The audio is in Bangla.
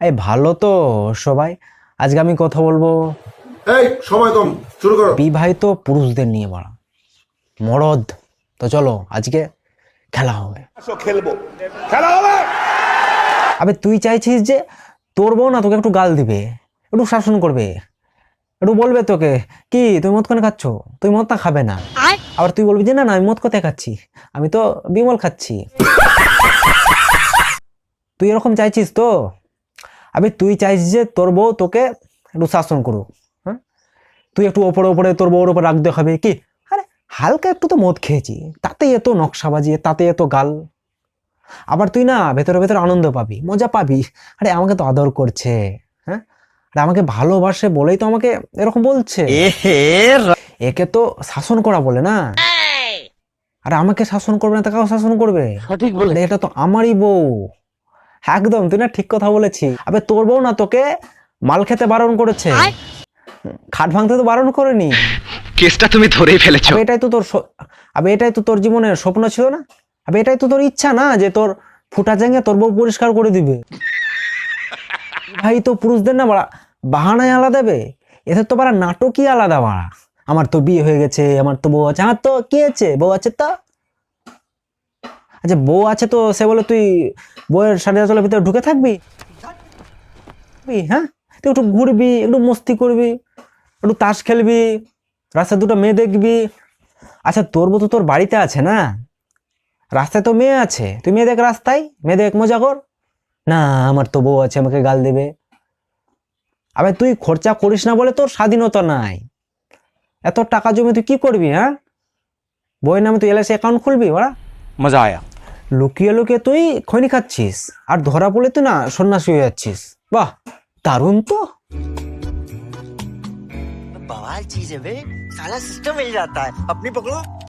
এই ভালো তো সবাই। আজকে আমি কথা বলব। এই সময় কম শুরু করো। বিবাহিত পুরুষদের নিয়ে বাড়া মরদ। তো চলো আজকে খেলা হবে। খেলব। খেলা হবে! আবে তুই চাইছিস যে তোর বউ না তোকে একটু গাল দিবে একটু শাসন করবে একটু বলবে তোকে কি তুই মদ কোনে খাচ্ছ? তুই মদ মদটা খাবে না? আবার তুই বলবি যে না না আমি মদ কোথায় খাচ্ছি? আমি তো বিমল খাচ্ছি। তুই এরকম চাইছিস তো? আবে তুই চাইছিস যে তোর বউ তোকে একটু শাসন করুক হ্যাঁ? তুই একটু ওপরে ওপরে তোর বউর ওপর রাগ দেখাবে কি? আরে হালকা একটু তো মদ খেয়েছি তাতে এত নকশাবাজি তাতে এত গাল। আবার তুই না ভেতরে ভেতরে আনন্দ পাবি মজা পাবি। আরে আমাকে তো আদর করছে হ্যাঁ? আরে আমাকে ভালোবাসে বলেই তো আমাকে এরকম বলছে। একে তো শাসন করা বলে না। আরে আমাকে শাসন করবে না তাকেও শাসন করবে। সঠিক বলে এটা তো আমারই বউ। একদম তুই না ঠিক কথা বলেছি। আবে তোর বউ না তোকে মাল খেতে বারণ করেছে। খাট ভাঙতে তো বারণ করেনি। কেসটা তুমি ধরেই ফেলেছো। আবে এটাই তো তোর স- আবে এটাই তো তোর জীবনের স্বপ্ন ছিল না? আবে এটাই তো তোর ইচ্ছা না যে তোর ফুটা জাঙ্গে তোর বউ পরিষ্কার করে দিবে? ভাই তো পুরুষদের না বাড়া বাহানায় আলাদা দেবে? এদের তো বাড়া নাটকই আলাদা বাড়া। আমার তো বিয়ে হয়ে গেছে আমার তো বউ আছে আমার তো কি আছে? বউ আছে তো? আচ্ছা বউ আছে তো, সে বলে তুই বউয়ের সাড়ে চলার ভিতরে ঢুকে থাকবি? হ্যাঁ? তুই একটু ঘুরবি, একটু মস্তি করবি, একটু তাস খেলবি, রাস্তায় দুটো মেয়ে দেখবি। আচ্ছা তোর বউ তো তোর বাড়িতে আছে না? রাস্তায় তো মেয়ে আছে। তুই মেয়ে দেখ রাস্তায়, মেয়ে দেখ মজা কর। না, আমার তো বউ আছে, আমাকে গাল দেবে। আবে, তুই খরচা করিস না বলে তোর স্বাধীনতা নাই। এত টাকা জমে তুই কি করবি হ্যাঁ? বইয়ের নামে তুই এলআইসি অ্যাকাউন্ট খুলবি ওরা মজা আয়া। লুকিয়ে লুকিয়ে তুই খৈনি খাচ্ছিস আর ধরা পড়লে তুই না সন্ন্যাসী হয়ে যাচ্ছিস বাহ দারুণ তো बवाल चीज है बे साला सिस्टम मिल जाता है अपनी पकड़ो